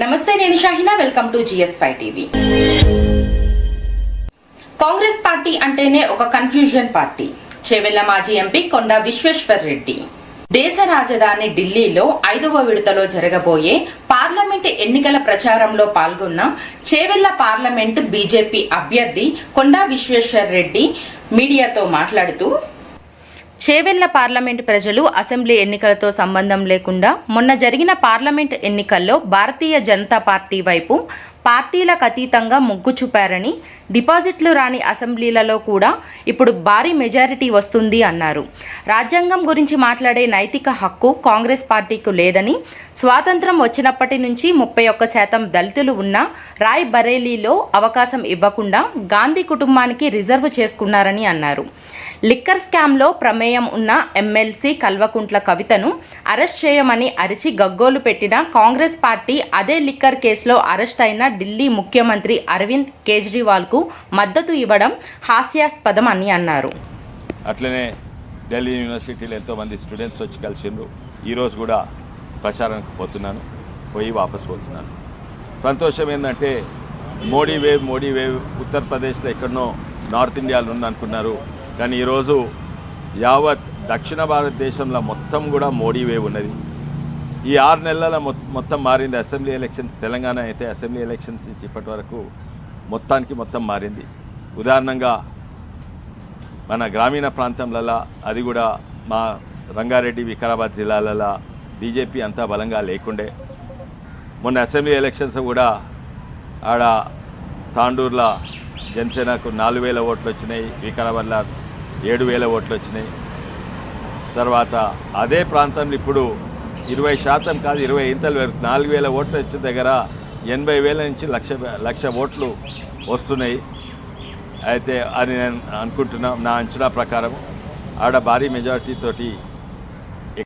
నమస్తే నేను Shahina welcome to GS five TV. Congress party అంటేనే ఒక కన్ఫ్యూజన్ పార్టీ. చేవెళ్ళ మాజీ ఎంపీ కొండా విశ్వేశ్వర్ రెడ్డి. దేశ రాజధాని ఢిల్లీలో ఐదవ విడతలో జరగబోయే పార్లమెంట్ ఎన్నికల ప్రచారంలో పాల్గొన్న చేవెళ్ళ పార్లమెంట్ బీజేపీ అభ్యర్థి కొండా విశ్వేశ్వర్ రెడ్డి మీడియాతో మాట్లాడుతూ చేవెళ్ళ పార్లమెంట్ ప్రజలు అసెంబ్లీ ఎన్నికలతో సంబంధం లేకుండా మొన్న జరిగిన పార్లమెంట్ ఎన్నికల్లో భారతీయ జనతా పార్టీ వైపు పార్టీలకు అతీతంగా మొగ్గు చూపారని డిపాజిట్లు రాని అసెంబ్లీలలో కూడా ఇప్పుడు భారీ మెజారిటీ వస్తుంది అన్నారు. రాజ్యాంగం గురించి మాట్లాడే నైతిక హక్కు కాంగ్రెస్ పార్టీకు లేదని స్వాతంత్రం వచ్చినప్పటి నుంచి ముప్పై ఒక్క శాతం దళితులు ఉన్న రాయ్ బరేలీలో అవకాశం ఇవ్వకుండా గాంధీ కుటుంబానికి రిజర్వ్ చేసుకున్నారని అన్నారు. లిక్కర్ స్కామ్లో ప్రమేయం ఉన్న ఎమ్మెల్సీ కల్వకుంట్ల కవితను అరెస్ట్ చేయమని అరిచి గగ్గోలు పెట్టిన కాంగ్రెస్ పార్టీ అదే లిక్కర్ కేసులో అరెస్ట్ అయిన ఢిల్లీ ముఖ్యమంత్రి అరవింద్ కేజ్రీవాల్కు మద్దతు ఇవ్వడం హాస్యాస్పదం అని అన్నారు. అట్లనే ఢిల్లీ యూనివర్సిటీలో ఎంతోమంది స్టూడెంట్స్ వచ్చి కలిసిండ్రు. ఈరోజు కూడా ప్రచారానికి పోతున్నాను. పోయి వాపస్ పోతున్నాను. సంతోషం ఏంటంటే మోడీ వేవ్ మోడీ వేవ్ ఉత్తరప్రదేశ్లో ఎక్కడనో నార్త్ ఇండియాలో ఉందనుకున్నారు. కానీ ఈరోజు యావత్ దక్షిణ భారతదేశంలో మొత్తం కూడా మోడీ వేవ్ ఉన్నది. ఈ ఆరు నెలల మొత్తం మారింది అసెంబ్లీ ఎలక్షన్స్. తెలంగాణ అయితే అసెంబ్లీ ఎలక్షన్స్ నుంచి ఇప్పటి వరకు మొత్తానికి మొత్తం మారింది. ఉదాహరణంగా మన గ్రామీణ ప్రాంతంలలో అది కూడా మా రంగారెడ్డి వికారాబాద్ జిల్లాలలో బీజేపీ అంతా బలంగా లేకుండే. మొన్న అసెంబ్లీ ఎలక్షన్స్ కూడా ఆడ తాండూర్ల జనసేనకు నాలుగు వేల ఓట్లు వచ్చినాయి వికారాబాద్లో ఏడు వేల ఓట్లు వచ్చినాయి. తర్వాత అదే ప్రాంతంలో ఇప్పుడు ఇరవై శాతం కాదు ఇరవై ఇంతలు వరకు నాలుగు వేల ఓట్లు వచ్చిన దగ్గర ఎనభై వేల నుంచి లక్ష లక్ష ఓట్లు వస్తున్నాయి. అయితే అని నేను అనుకుంటున్నా నా అంచనా ప్రకారం ఆడ భారీ మెజారిటీతోటి